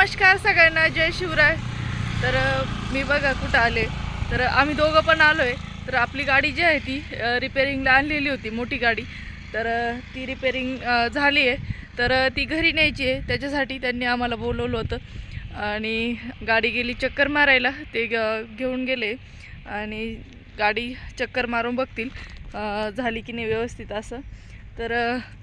नमस्कार सगळ्यांना जय शिवराय. तर मी बघा कुठं आले. तर आम्ही दोघं पण आलो आहे तर आपली गाडी जी आहे ती रिपेरिंगला आणलेली होती मोठी गाडी. तर ती रिपेरिंग झाली आहे. तर ती घरी न्यायची आहे. त्याच्यासाठी त्यांनी आम्हाला बोलवलं होतं. आणि गाडी गेली चक्कर मारायला. ते ग- घेऊन गेले. आणि गाडी चक्कर मारून बघतील. झाली की नाही व्यवस्थित असं. तर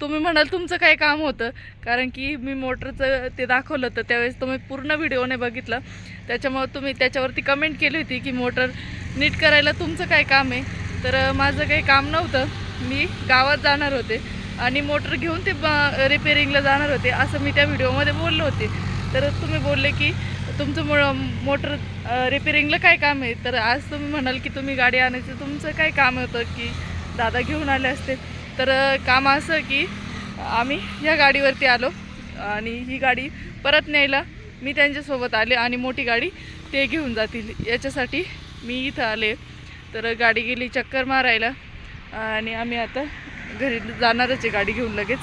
तुम्ही म्हणाल तुमचं काय काम होतं. कारण की मी मोटरचं ते दाखवलं होतं त्यावेळेस तुम्ही पूर्ण व्हिडिओने बघितलं. त्याच्यामुळं तुम्ही त्याच्यावरती कमेंट केली होती की मोटर नीट करायला तुमचं काय काम आहे. तर माझं काही काम नव्हतं. मी गावात जाणार होते आणि मोटर घेऊन ते रिपेरिंगला जाणार होते असं मी त्या व्हिडिओमध्ये बोललो होते. तर तुम्ही बोलले की तुमचं मो मोटर रिपेरिंगला काय काम आहे? तर आज तुम्ही म्हणाल की तुम्ही गाडी आणायचं. तुमचं काय काम होतं की दादा घेऊन आले असते? तर काम असं की आम्ही ह्या गाडीवरती आलो आणि ही गाडी परत न्यायला मी त्यांच्यासोबत आले आणि मोठी गाडी ते घेऊन जातील. याच्यासाठी मी इथं आले. तर गाडी गेली चक्कर मारायला आणि आम्ही आता घरी जाणारच आहे गाडी घेऊन लगेच.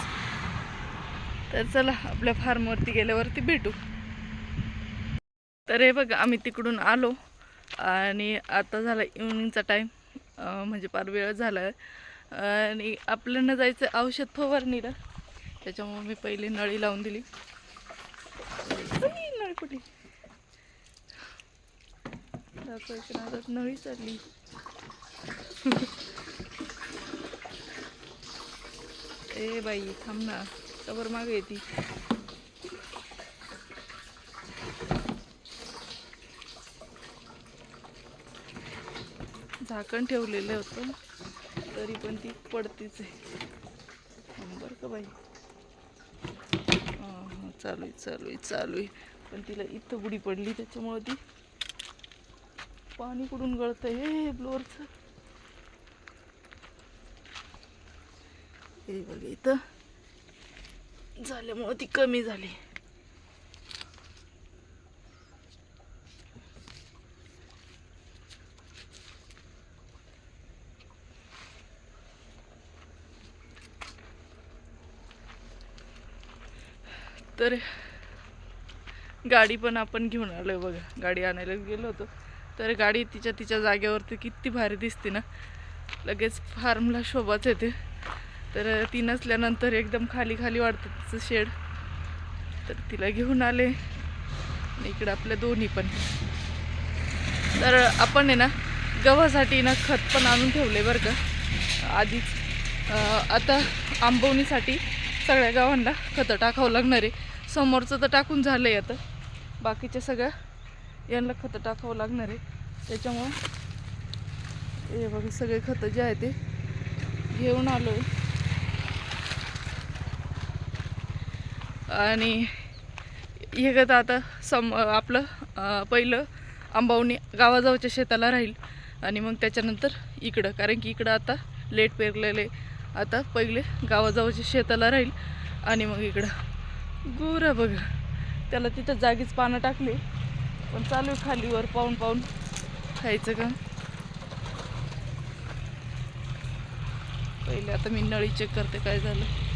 तर चला आपल्या फार्मवरती गेल्यावरती भेटू. तर हे बघा आम्ही तिकडून आलो आणि आता झाला इव्हनिंगचा टाईम म्हणजे फार वेळ झाला आहे आणि आपल्यानं जायचं औषध फवारणीला. त्याच्यामुळे मी पहिली नळी लावून दिली. नळी कुठे? दाखवायच्या नळी चालली. ए बाई थांब ना. कबर मागे येते झाकण ठेवलेलं होतं. तरी पण ती पडतीच आहे. बरं का बाई? हां हां चालू आहे चालू आहे चालू आहे पण तिला इथं बुडी पडली त्याच्यामुळं ती पाणी कुठून गळतं हे ब्लोअरचं? हे बघ इथं झाल्यामुळं ती कमी झाली. तर गाडी पण आपण घेऊन आलो आहे बघा. गाडी आणायला गेलो होतो. तर गाडी तिच्या तिच्या जागेवरती किती भारी दिसते ना. लगेच फार्मला शोभाच येते. तर ती नसल्यानंतर एकदम खाली खाली वाढतं तिचं शेड. तर तिला घेऊन आले. आणि इकडं आपल्या दोन्ही पण. तर आपण आहे ना गव्हासाठी ना खत पण आणून ठेवले बरं का. आधीच. आता आंबवणीसाठी सगळ्या गावांना खतं टाकावं लागणार आहे. समोरचं तर टाकून झालं आहे आता. बाकीच्या सगळ्या यांना खतं टाकावं लागणार आहे. त्याच्यामुळं हे बघा सगळे खतं जे आहे ते घेऊन आलो आहे आणि हे गत आता सम आपलं पहिलं आंबावणी गावाजवळच्या शेताला राहील. आणि मग त्याच्यानंतर इकडं कारण की इकडं आता लेट पेरलेले आता पहिले गावाजवळच्या शेताला राहील आणि मग इकडं. गुरं बघा. त्याला तिथं जागीच पानं टाकली. पण चालू आहे खालीवर पाहून पाहून. खायचं का? पहिले आता मी नळी चेक करते काय झालं.